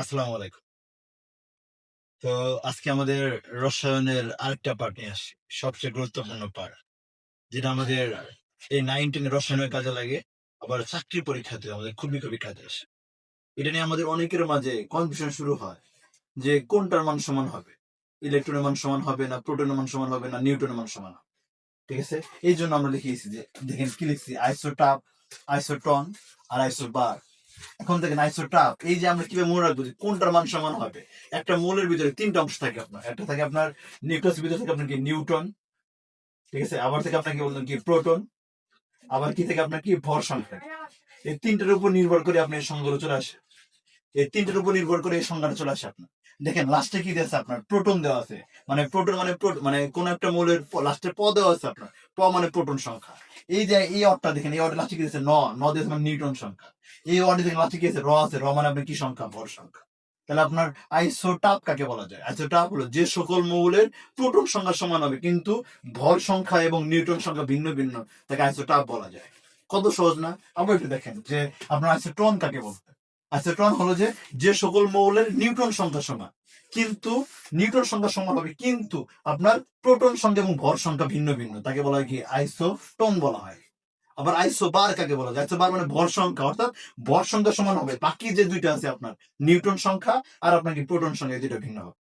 আসসালামু আলাইকুম। তো আজকে আমাদের রসায়নের আরেকটা পার্ট নিয়ে আসছি, সবচেয়ে গুরুত্বপূর্ণ পার্ট যেটা আমাদের এই নাইন টেন রসায়নের কাজে লাগে, আবার চাকরি পরীক্ষাতে আমাদের খুবই খুবই কাজে আসে। এটা নিয়ে আমাদের অনেকের মাঝে কনফিউশন শুরু হয়, যে কোনটার মান সমান হবে? ইলেকট্রনের মান সমান হবে না প্রোটনের মান সমান হবে না নিউটনের মান সমান হবে? ঠিক আছে? এই জন্য আমরা লিখিয়েছি যে, দেখেন কি লিখছি? আইসোটাপ আইসোটন আর আইসোবার এখন দেখেন আইসোটাপ এই যে আমরা কীভাবে মনে রাখব কোনটার মান সমান হবে? একটা মৌলের ভিতরে তিনটা অংশ থাকে আপনার। একটা থাকে আপনার নিউক্লিয়াসের ভিতরে থাকে আপনার কি? নিউটন ঠিক আছে? আবার থেকে আপনার কি বললেন কি? প্রোটন। আবার কি থেকে আপনার কি? ভর সংখ্যা এই তিনটার উপর নির্ভর করে আপনি সংখ্যাগুলো চলে আসে। এই তিনটার উপর নির্ভর করে এই সংখ্যাটা চলে আসে আপনার। দেখেন লাস্টে কি দেওয়া আছে আপনার? প্রোটন দেওয়া আছে। মানে প্রোটন মানে মানে কোন একটা মৌলের লাস্টে প দেওয়া আছে আপনার। মানে প্রোটন সংখ্যা। এই যে এই অটটা দেখেন, এই অর্ডে লাস্টে কি দিয়েছে ন ন দিয়েছে মানে নিউটন সংখ্যা। এই অর্ডে দেখেন লাস্টে আছে? র আছে, র মানে আপনার কি সংখ্যা? ভর সংখ্যা। তাহলে আপনার আইসোটাপ কাকে বলা যায়? আইসোটাপ হলো যে সকল মৌলের প্রোটন সংখ্যা সমান হবে, কিন্তু ভর সংখ্যা এবং নিউটন সংখ্যা ভিন্ন ভিন্ন, তাকে আইসোটাপ বলা যায়। কত সহজ না? আবার একটু দেখেন যে আপনার আইসোটন কাকে বলতে? আইসোটন হলো যে যে সকল মৌলের নিউট্রন সংখ্যা সমান। কিন্তু নিউট্রন সংখ্যা সমান হবে কিন্তু আপনার প্রোটন সংখ্যা এবং ভর সংখ্যা ভিন্ন ভিন্ন। তাকে বলা হয় কি? আইসোটন বলা হয়। আবার আইসো বার কাকে বলা যায়? আইসোবার মানে ভর সংখ্যা, অর্থাৎ ভর সংখ্যা সমান হবে। বাকি যে দুইটা আছে আপনার নিউটন সংখ্যা আর আপনার কি প্রোটন সংখ্যা দুইটা ভিন্ন হবে।